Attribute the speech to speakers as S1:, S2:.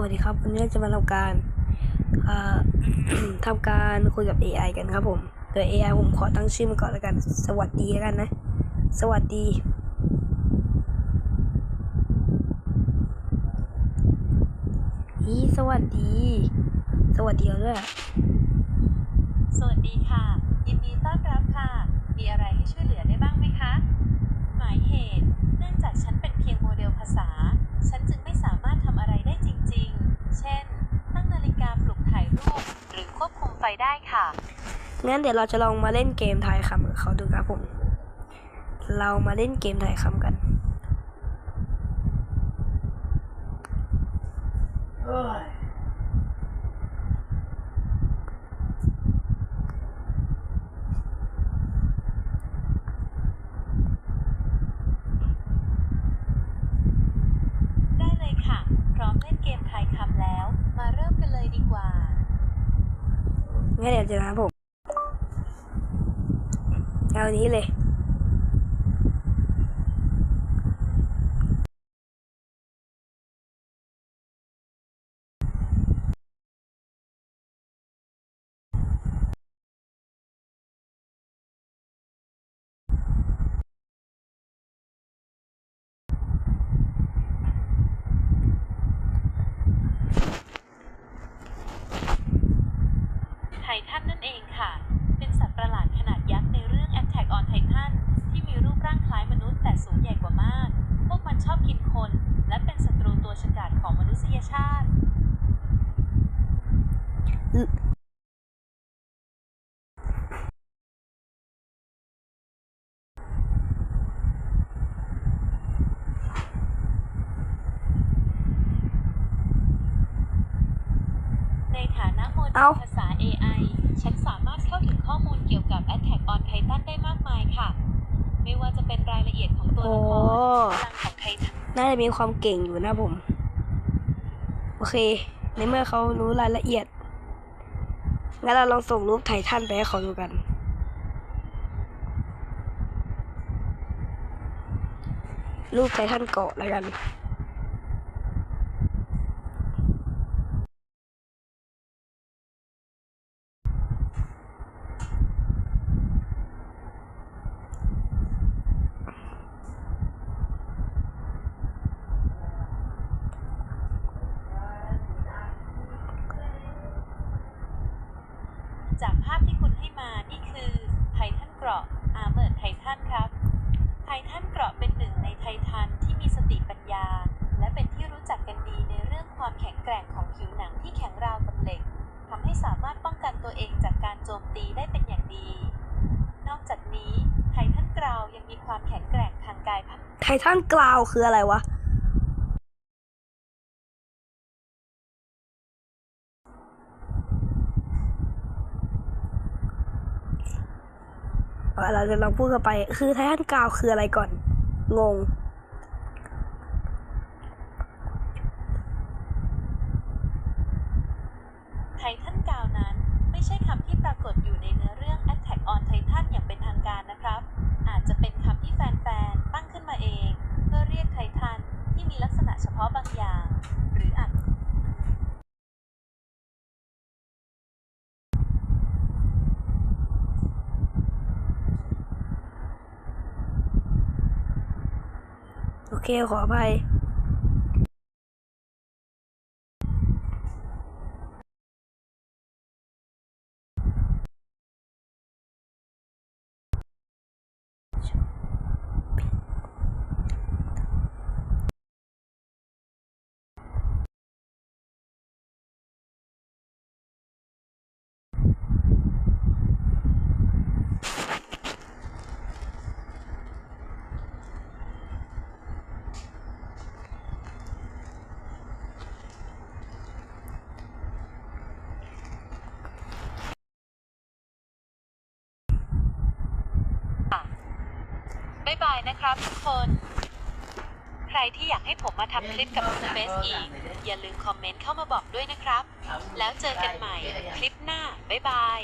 S1: วัสดีครับ วันนี้เราจะมาทำการทำการคุยกับ AI กันครับผมโดย AI ผมขอตั้งชื่อมาก่อนแล้วกัน สวัสดีแล้วกันนะ สวัสดี อีสวัสดี สวัสดีเราด้วย
S2: สวัสดีค่ะ ยินดีต้อนรับค่ะ มีอะไรให้ช่วยเหลือได้บ้างไหมคะ หมายเหตุ เนื่องจากฉันเป็นเพียงโมเดลภาษา ฉันจึ ไฟได้ค่ะ
S1: งั้นเดี๋ยวเราจะลองมาเล่นเกมทายคำกับเขาดูครับผม เรามาเล่นเกมทายคำกัน
S2: ได้เลยค่ะ พร้อมเล่นเกมทายคำแล้ว มาเริ่มกันเลยดีกว่า
S1: งั้นเดี๋ยวจะนะผมเอานี้เลย
S2: ไททันนั่นเองค่ะ เป็นสัตว์ประหลาดขนาดยักษ์ในเรื่อง Attack on Titan ที่มีรูปร่างคล้ายมนุษย์แต่สูงใหญ่กว่ามาก พวกมันชอบกินคน และเป็นศัตรูตัวฉกาจของมนุษยชาติ ในฐานะโมเด
S1: เอ้า
S2: ลภาษา AI ฉันสามารถเข้าถึงข้อมูลเกี่ยวกับ Attack on Titan ได้มากมายค่ะ ไม่ว่าจะเป็นรายละเอียดของตัว
S1: โอ้
S2: ละครพลังของไททัน
S1: น่าจะมีความเก่งอยู่นะผม โอเค ในเมื่อเขารู้รายละเอียด งั้นเราลองส่งรูปไททันไปให้เขาดูกัน รูปไททันเกาะแล้วกัน
S2: จากภาพที่คุณให้มานี่คือไททันเกราะอาร์เมอร์ไททันครับ ไททันเกราะเป็นหนึ่งในไททันที่มีสติปัญญา และเป็นที่รู้จักกันดีในเรื่องความแข็งแกร่งของผิวหนังที่แข็งราวกับเหล็กทำให้สามารถป้องกันตัวเองจากการโจมตีได้เป็นอย่างดี นอกจากนี้ไททันกราวยังมีความแข็งแกร่งทางกายภาพ
S1: ไททันกราวคืออะไรวะ เราจะลองพูดกันไป คือไททันกาวคืออะไรก่อน งง
S2: ไททันกาวนั้น ไม่ใช่คำที่ปรากฏอยู่ในเนื้อเรื่อง Attack on Titan อย่างเป็นทางการนะครับ อาจจะเป็นคำที่แฟนๆ ตั้งขึ้นมาเอง เพื่อเรียกไททันที่มีลักษณะเฉพาะบางอย่าง หรืออาจ
S1: โอเคขออภัย
S2: บ๊ายบายนะครับทุกคน ใครที่อยากให้ผมมาทำคลิปกับคุณเบสอีก อย่าลืมคอมเมนต์เข้ามาบอกด้วยนะครับ แล้วเจอกันใหม่คลิปหน้า บ๊ายบาย